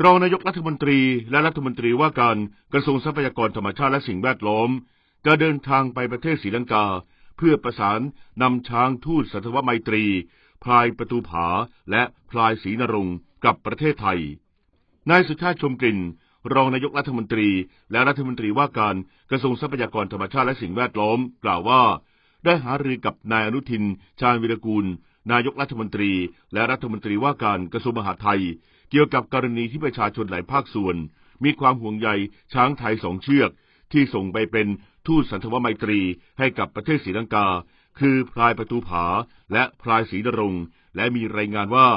รองนายกรัฐมนตรีและรัฐมนตรีว่าการกระทรวงทรัพยากรธรรมชาติและสิ่งแวดล้อม จะเดินทางไปประเทศศรีลังกา เพื่อประสานนำช้างทูตสัตวไมตรี พลายประตูผาและพลายศรีนรงกลับประเทศไทย นายสุชาติชมกลิ่น รองนายกรัฐมนตรีและรัฐมนตรีว่าการกระทรวงทรัพยากรธรรมชาติและสิ่งแวดล้อม กล่าวว่า ได้หารือกับนายอนุทิน ชาญวิรกูล นายกรัฐมนตรี และรัฐมนตรีว่าการกระทรวงมหาดไทย เกี่ยวกับกรณีที่ประชาชนหลายภาคส่วน มีความห่วงใยช้างไทยสองเชือก ที่ส่งไปเป็นทูตสันทวไมตรีให้กับประเทศศรีลังกา คือพลายประตูผาและพลายศรีนรงและมีรายงานว่า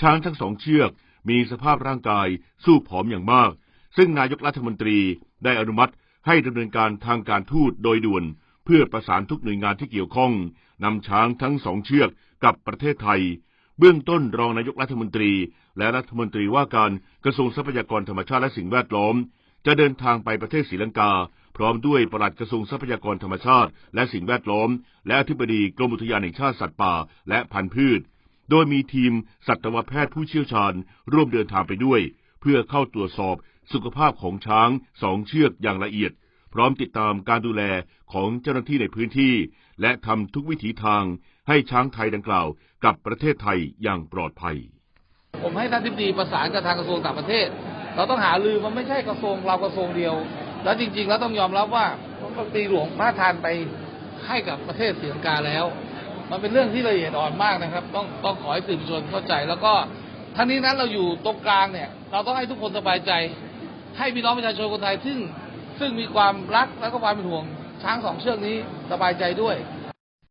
ช้างทั้งสองเชือกมีสภาพร่างกายสู้ผอมอย่างมาก ซึ่งนายกรัฐมนตรีได้อนุมัติให้ดำเนินการทางการทูตโดยด่วน เพื่อประสานทุกหน่วยงานที่เกี่ยวข้องนำช้างทั้งสองเชือกกลับประเทศไทย เบื้องต้นรองนายกรัฐมนตรี และรัฐมนตรีว่าการกระทรวงทรัพยากรธรรมชาติและสิ่งแวดล้อม จะเดินทางไปประเทศศรีลังกา พร้อมด้วยปลัดกระทรวงทรัพยากรธรรมชาติ และสิ่งแวดล้อม และอธิบดีกรมอุทยานแห่งชาติสัตว์ป่า และพันธุ์พืช โดยมีทีมสัตวแพทย์ผู้เชี่ยวชาญ ร่วมเดินทางไปด้วย เพื่อเข้าตรวจสอบสุขภาพของช้างสองเชือกอย่างละเอียด พร้อมติดตามการดูแลของเจ้าหน้าที่ในพื้นที่ และทำทุกวิถีทางให้ช้างไทยดังกล่าวกลับประเทศไทยอย่างปลอดภัย ผมให้ท่านทิบดีประสานกับทางกระทรวงต่างประเทศ เราต้องหาลือมันไม่ใช่กระทรวงเรากระทรวงเดียว แล้วจริง ๆ แล้วต้องยอมรับว่าติหลวงพระทานไปให้กับประเทศศรีลังกาแล้ว มันเป็นเรื่องที่ละเอียดอ่อนมากนะครับ ต้องต้องขอให้สื่อมวลชนเข้าใจ แล้วก็ทั้งนี้นั้นเราอยู่ตรงกลางเนี่ย เราต้องให้ทุกคนสบายใจ ให้พี่น้องประชาชนคนไทยซึ่ง ซึ่งมีความรักและก็ความเป็นห่วงช้างสองเชือกนี้สบายใจด้วย